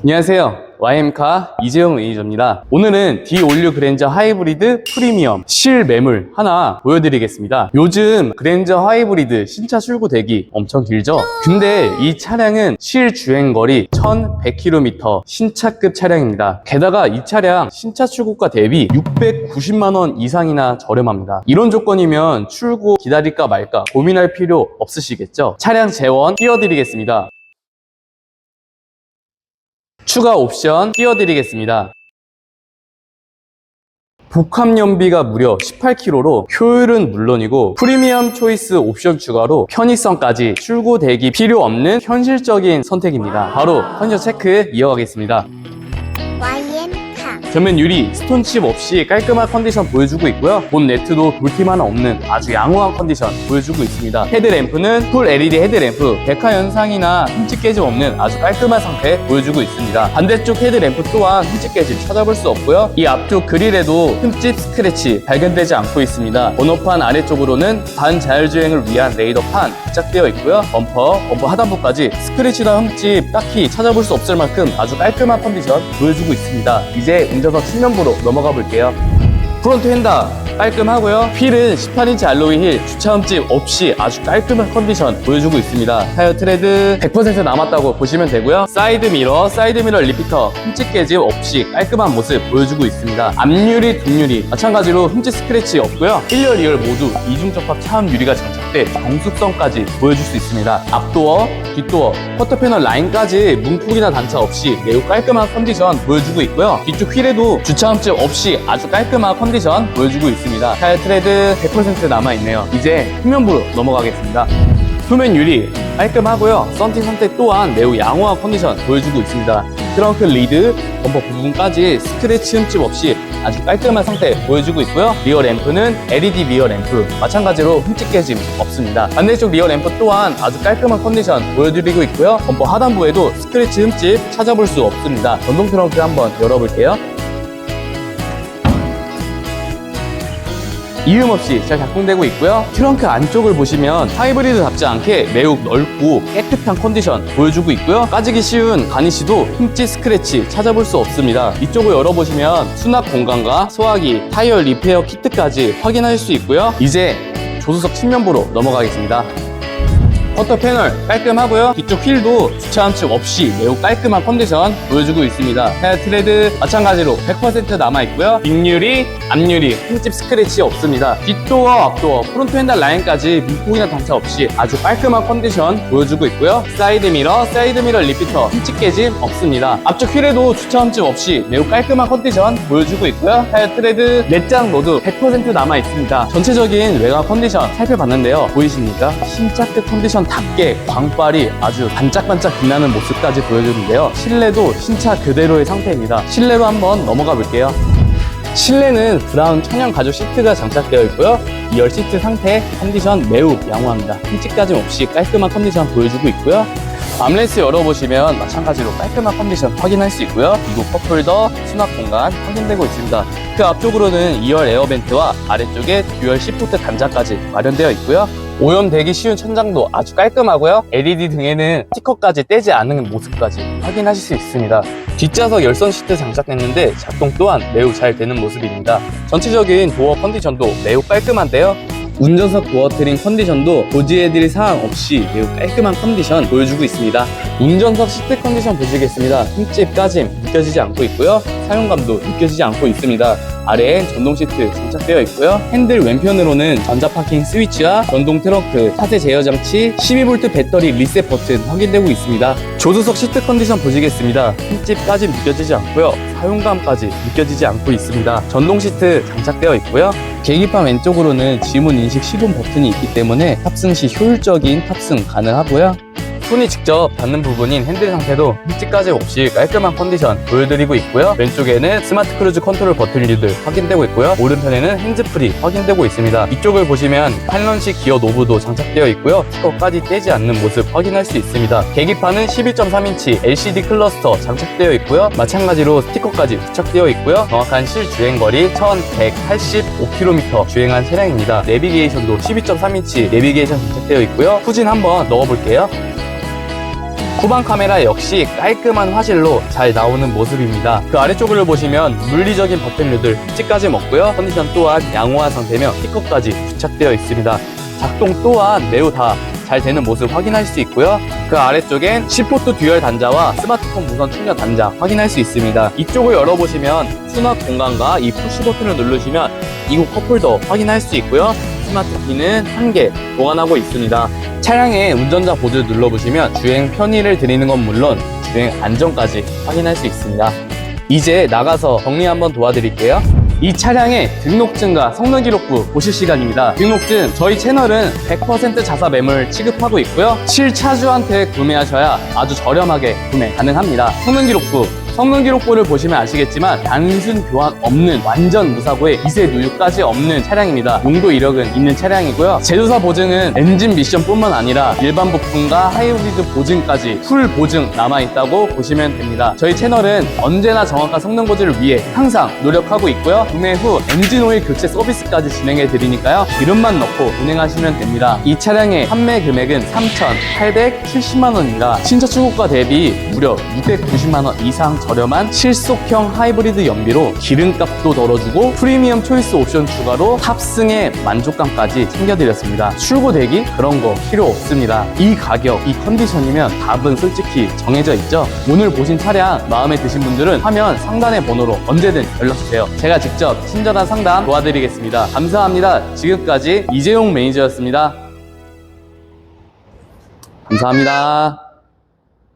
안녕하세요. YM카 이재용 매니저입니다. 오늘은 디올류 그랜저 하이브리드 프리미엄 실 매물 하나 보여드리겠습니다. 요즘 그랜저 하이브리드 신차 출고 대기 엄청 길죠? 근데 이 차량은 실 주행거리 1100km 신차급 차량입니다. 게다가 이 차량 신차 출고가 대비 690만원 이상이나 저렴합니다. 이런 조건이면 출고 기다릴까 말까 고민할 필요 없으시겠죠? 차량 재원 띄워드리겠습니다. 추가 옵션 띄워드리겠습니다. 복합 연비가 무려 18km로 효율은 물론이고 프리미엄 초이스 옵션 추가로 편의성까지 출고 대기 필요 없는 현실적인 선택입니다. 바로 컨디션 체크 이어가겠습니다. 전면 유리, 스톤칩 없이 깔끔한 컨디션 보여주고 있고요. 본 네트도 돌팀 하나 없는 아주 양호한 컨디션 보여주고 있습니다. 헤드램프는 풀 LED 헤드램프, 백화 현상이나 흠집 깨짐 없는 아주 깔끔한 상태 보여주고 있습니다. 반대쪽 헤드램프 또한 흠집 깨짐 찾아볼 수 없고요. 이 앞쪽 그릴에도 흠집 스크래치 발견되지 않고 있습니다. 번호판 아래쪽으로는 반자율주행을 위한 레이더판 부착되어 있고요. 범퍼, 범퍼 하단부까지 스크래치나 흠집 딱히 찾아볼 수 없을 만큼 아주 깔끔한 컨디션 보여주고 있습니다. 이제 운전석 측면부로 넘어가 볼게요. 프론트 핸다 깔끔하고요. 휠은 18인치 알로이 휠 주차 흠집 없이 아주 깔끔한 컨디션 보여주고 있습니다. 타이어 트레드 100% 남았다고 보시면 되고요. 사이드 미러, 사이드 미러 리피터 흠집 깨짐 없이 깔끔한 모습 보여주고 있습니다. 앞유리, 뒷유리 마찬가지로 흠집 스크래치 없고요. 1열, 2열 모두 이중 접합 차음 유리가 장착돼 정숙성까지 보여줄 수 있습니다. 앞도어, 뒷도어, 커터 패널 라인까지 뭉툭이나 단차 없이 매우 깔끔한 컨디션 보여주고 있고요. 뒤쪽 휠에도 주차 흠집 없이 아주 깔끔한 컨디션 보여주고 있습니다. 타이어 트레드 100% 남아있네요. 이제 후면부로 넘어가겠습니다. 표면 유리 깔끔하고요. 썬팅 상태 또한 매우 양호한 컨디션 보여주고 있습니다. 트렁크 리드, 범퍼 부분까지 스크래치 흠집 없이 아주 깔끔한 상태 보여주고 있고요. 리어 램프는 LED 리어 램프, 마찬가지로 흠집 깨짐 없습니다. 반대쪽 리어 램프 또한 아주 깔끔한 컨디션 보여드리고 있고요. 범퍼 하단부에도 스크래치 흠집 찾아볼 수 없습니다. 전동 트렁크 한번 열어볼게요. 이음 없이 잘 작동되고 있고요. 트렁크 안쪽을 보시면 하이브리드답지 않게 매우 넓고 깨끗한 컨디션 보여주고 있고요. 까지기 쉬운 가니시도 흠집 스크래치 찾아볼 수 없습니다. 이쪽을 열어보시면 수납 공간과 소화기, 타이어 리페어 키트까지 확인할 수 있고요. 이제 조수석 측면부로 넘어가겠습니다. 커터 패널 깔끔하고요. 뒤쪽 휠도 주차 함축 없이 매우 깔끔한 컨디션 보여주고 있습니다. 타이어 트레드 마찬가지로 100% 남아있고요. 뒷유리, 앞유리, 흠집 스크래치 없습니다. 뒷도어, 앞도어, 프론트 핸들 라인까지 물고기나 단차 없이 아주 깔끔한 컨디션 보여주고 있고요. 사이드 미러, 사이드 미러 리피터, 흠집 깨짐 없습니다. 앞쪽 휠에도 주차 흠집 없이 매우 깔끔한 컨디션 보여주고 있고요. 타이어 트레드 4장 모두 100% 남아있습니다. 전체적인 외관 컨디션 살펴봤는데요. 보이십니까? 신차급 컨디션 답게 광빨이 아주 반짝반짝 빛나는 모습까지 보여주는데요. 실내도 신차 그대로의 상태입니다. 실내로 한번 넘어가 볼게요. 실내는 브라운 천연 가죽 시트가 장착되어 있고요. 2열 시트 상태 컨디션 매우 양호합니다. 흠집까지 없이 깔끔한 컨디션 보여주고 있고요. 암레스 열어보시면 마찬가지로 깔끔한 컨디션 확인할 수 있고요. 미국 컵홀더, 수납 공간 확인되고 있습니다. 그 앞쪽으로는 2열 에어벤트와 아래쪽에 듀얼 시프트 단자까지 마련되어 있고요. 오염되기 쉬운 천장도 아주 깔끔하고요. LED 등에는 스티커까지 떼지 않는 모습까지 확인하실 수 있습니다. 뒷좌석 열선 시트 장착했는데 작동 또한 매우 잘 되는 모습입니다. 전체적인 도어 컨디션도 매우 깔끔한데요. 운전석 도어 트림 컨디션도 고지해드릴 사항 없이 매우 깔끔한 컨디션 보여주고 있습니다. 운전석 시트 컨디션 보시겠습니다. 흠집 까짐 느껴지지 않고 있고요. 사용감도 느껴지지 않고 있습니다. 아래엔 전동 시트 장착되어 있고요. 핸들 왼편으로는 전자 파킹 스위치와 전동 트렁크, 차세 제어 장치, 12V 배터리 리셋 버튼 확인되고 있습니다. 조수석 시트 컨디션 보시겠습니다. 흠집 까짐 느껴지지 않고요. 사용감까지 느껴지지 않고 있습니다. 전동 시트 장착되어 있고요. 계기판 왼쪽으로는 지문 인식 시동 버튼이 있기 때문에 탑승 시 효율적인 탑승 가능하고요. 손이 직접 닿는 부분인 핸들 상태도 흠집까지 없이 깔끔한 컨디션 보여드리고 있고요. 왼쪽에는 스마트 크루즈 컨트롤 버튼 리드 확인되고 있고요. 오른편에는 핸즈프리 확인되고 있습니다. 이쪽을 보시면 8런식 기어 노브도 장착되어 있고요. 스티커까지 떼지 않는 모습 확인할 수 있습니다. 계기판은 11.3인치 LCD 클러스터 장착되어 있고요. 마찬가지로 스티커까지 부착되어 있고요. 정확한 실주행 거리 1185km 주행한 차량입니다. 내비게이션도 12.3인치 내비게이션 장착되어 있고요. 후진 한번 넣어볼게요. 후방 카메라 역시 깔끔한 화질로 잘 나오는 모습입니다. 그 아래쪽을 보시면 물리적인 버튼류들 흠집까지 먹고요. 컨디션 또한 양호한 상태며 스티커까지 부착되어 있습니다. 작동 또한 매우 다 잘 되는 모습 확인할 수 있고요. 그 아래쪽엔 10포트 듀얼 단자와 스마트폰 무선 충전 단자 확인할 수 있습니다. 이쪽을 열어보시면 수납 공간과 이 푸시 버튼을 누르시면 이곳 컵홀더 확인할 수 있고요. 스마트 키는 한 개 보관하고 있습니다. 차량의 운전자 보드 눌러보시면 주행 편의를 드리는 건 물론 주행 안전까지 확인할 수 있습니다. 이제 나가서 정리 한번 도와드릴게요. 이 차량의 등록증과 성능 기록부 보실 시간입니다. 등록증 저희 채널은 100% 자사 매물 취급하고 있고요. 실차주한테 구매하셔야 아주 저렴하게 구매 가능합니다. 성능 기록부 성능 기록부를 보시면 아시겠지만 단순 교환 없는 완전 무사고에 미세 누유까지 없는 차량입니다. 용도 이력은 있는 차량이고요. 제조사 보증은 엔진 미션뿐만 아니라 일반 부품과 하이브리드 보증까지 풀 보증 남아있다고 보시면 됩니다. 저희 채널은 언제나 정확한 성능 보증을 위해 항상 노력하고 있고요. 구매 후 엔진 오일 교체 서비스까지 진행해 드리니까요. 기름만 넣고 운행하시면 됩니다. 이 차량의 판매 금액은 3,870만 원입니다. 신차 출고가 대비 무려 690만 원 이상 저렴한 실속형 하이브리드 연비로 기름값도 덜어주고 프리미엄 초이스 옵션 추가로 탑승의 만족감까지 챙겨드렸습니다. 출고 대기 그런 거 필요 없습니다. 이 가격, 이 컨디션이면 답은 솔직히 정해져 있죠. 오늘 보신 차량 마음에 드신 분들은 화면 상단의 번호로 언제든 연락주세요. 제가 직접 친절한 상담 도와드리겠습니다. 감사합니다. 지금까지 이재용 매니저였습니다. 감사합니다.